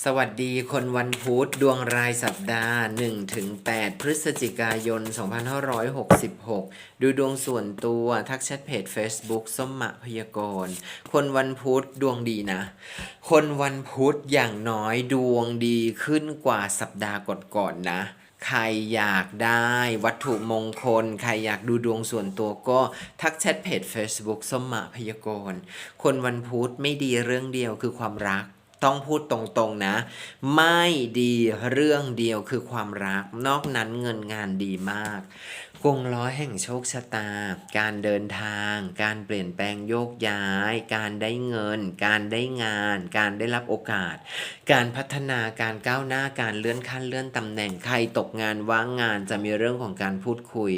สวัสดีคนวันพุธดวงรายสัปดาห์1ถึง8พฤศจิกายน 2566 ดูดวงส่วนตัวทักแชทเพจ Facebook ส้มมะพยากรณ์คนวันพุธดวงดีนะ คนวันพุธอย่างน้อยดวงดีขึ้นกว่าสัปดาห์ก่อนๆนนะใครอยากได้วัตถุมงคล ใครอยากดูดวงส่วนตัวก็ทักแชทเพจ Facebook ส้มมะพยากรณ์คนวันพุธไม่ดีเรื่องเดียวคือความรัก ต้องพูดตรงๆนะ ไม่ดีเรื่องเดียวคือความรัก นอกนั้นเงินงานดีมาก กงล้อแห่งโชคชะตา การเดินทาง การเปลี่ยนแปลงโยกย้าย การได้เงิน การได้งาน การได้รับโอกาส การพัฒนาการก้าวหน้าการเลื่อนขั้นเลื่อนตำแหน่งใครตกงานว่างงานจะมีเรื่องของการพูดคุย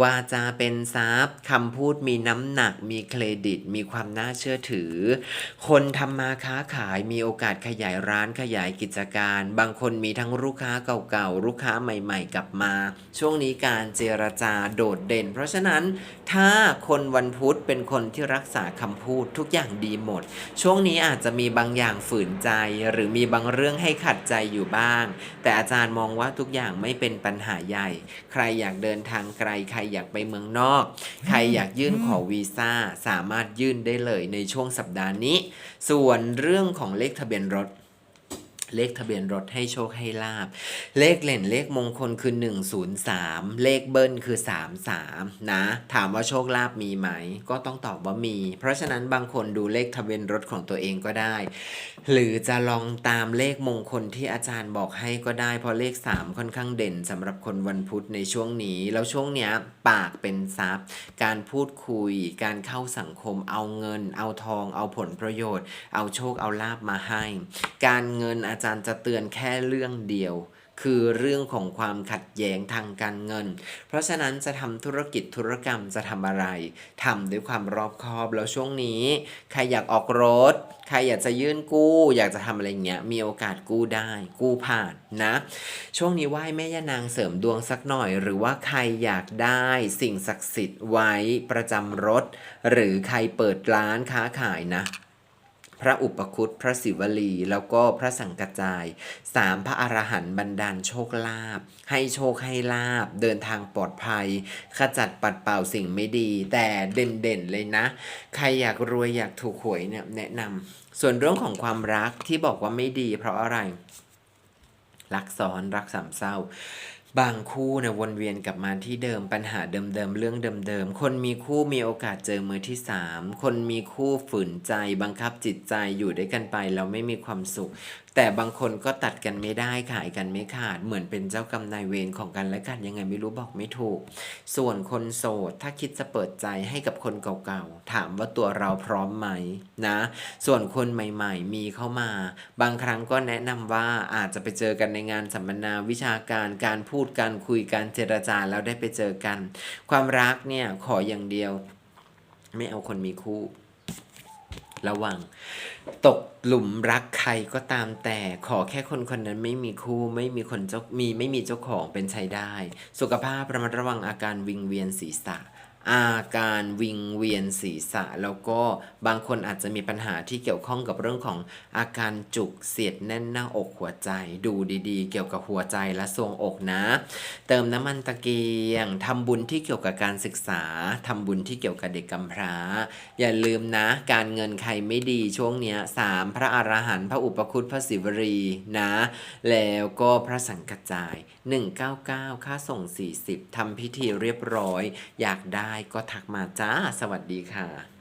ว่าจาเป็นทรัพย์คำพูดมีน้ำหนัก มีเครดิต มีความน่าเชื่อถือ คนทำมาค้าขายมีโอกาสขยายร้านขยายกิจการ บางคนมีทั้งลูกค้าเก่าๆลูกค้าใหม่ ๆ กลับมา ช่วงนี้การเจรจาโดดเด่น เพราะฉะนั้นถ้าคนวันพุธเป็นคนที่รักษาคำพูดทุกอย่างดีหมด ช่วงนี้อาจจะมีบางอย่างฝืนใจ หรือมีบางเรื่องให้ขัดใจอยู่บ้าง แต่อาจารย์มองว่าทุกอย่างไม่เป็นปัญหาใหญ่ ใครอยากเดินทางไกล ใครอยากไปเมืองนอก ใครอยากยื่นขอวีซ่าสามารถยื่นได้เลยในช่วงสัปดาห์นี้ ส่วนเรื่องของเลขทะเบียนรถ เลขทะเบียนรถให้โชคให้ลาบ เลขเล่นเลขมงคลคือ 103 เลขเบิ้ลคือ 33 นะ ถามว่าโชคลาภมีไหม ก็ต้องตอบว่ามี เพราะฉะนั้นบางคนดูเลขทะเบียนรถของตัวเองก็ได้ หรือจะลองตามเลขมงคลที่อาจารย์บอกให้ก็ได้ เพราะเลข 3 ค่อนข้างเด่นสำหรับคนวันพุธในช่วงนี้ แล้วช่วงเนี้ยปากเป็นทรัพย์ การพูดคุย การเข้าสังคม เอาเงิน เอาทอง เอาผลประโยชน์ เอาโชคเอาลาบมาให้ การเงินอาจารย์จะเตือนแค่เรื่องเดียว คือเรื่องของความขัดแย้งทางการเงิน เพราะฉะนั้นจะทำธุรกิจธุรกรรมจะทำอะไรทำด้วยความรอบคอบแล้วช่วงนี้ ใครอยากออกรถ ใครอยากจะยื่นกู้ อยากจะทำอะไรเงี้ยมีโอกาสกู้ได้ กู้ผ่านนะ ช่วงนี้ไหว้แม่ย่านางเสริมดวงสักหน่อย หรือว่าใครอยากได้สิ่งศักดิ์สิทธิ์ไว้ประจำรถ หรือใครเปิดร้านค้าขายนะ พระอุปคุตพระศิวลี แล้วก็พระสังกจายสามพระอรหันต์บันดาลโชคลาภให้โชคให้ลาบเดินทางปลอดภัย ขจัดปัดเป่าสิ่งไม่ดี แต่เด่นๆเลยนะ ใครอยากรวยอยากถูกหวยเนี่ยแนะนำส่วนเรื่องของความรักที่บอกว่าไม่ดี เพราะอะไรรักซ้อนรักสามเศร้า บางคู่เนี่ยวนเวียนกลับมาที่เดิมปัญหาเดิมๆเรื่องเดิมๆคนมีคู่มีโอกาสเจอมือที่สามคนมีคู่ฝืนใจบังคับจิตใจอยู่ด้วยกันไป เราไม่มีความสุขแต่บางคนก็ตัดกันไม่ได้ขายกันไม่ขาด เหมือนเป็นเจ้ากรรมนายเวรของกันและกันยังไงไม่รู้บอกไม่ถูก ส่วนคนโสดถ้าคิดจะเปิดใจให้กับคนเก่าๆ ถามว่าตัวเราพร้อมไหมนะ ส่วนคนใหม่ๆ มีเข้ามา บางครั้งก็แนะนำว่าอาจจะไปเจอกันในงานสัมมนาวิชาการการพูดการคุยการเจรจาแล้วได้ไปเจอกัน ความรักเนี่ยขออย่างเดียว ไม่เอาคนมีคู่ ระวัง ตกหลุมรักใครก็ตามแต่ขอแค่คนคนนั้นไม่มีคู่ไม่มีคนเจ้ามีไม่มีเจ้าของเป็นใช้ได้ สุขภาพระมัดระวังอาการวิงเวียนศีรษะ อาการวิงเวียนศีรษะ แล้วก็บางคนอาจจะมีปัญหาที่เกี่ยวข้องกับเรื่องของอาการจุกเสียดแน่นหน้าอกหัวใจ ดูดีๆ เกี่ยวกับหัวใจและทรวงอกนะ เติมน้ำมันตะเกียงทำบุญที่เกี่ยวกับการศึกษาทำบุญที่เกี่ยวกับเด็กกำพร้า อย่าลืมนะ การเงินใครไม่ดีช่วงเนี้ยสามพระอรหันต์พระอุปคุตพระศิวรีนะ แล้วก็พระสังกัจจาย 199 ค่าส่ง 40ทำพิธีเรียบร้อย อยากได้ได้ก็ทักมาจ้า สวัสดีค่ะ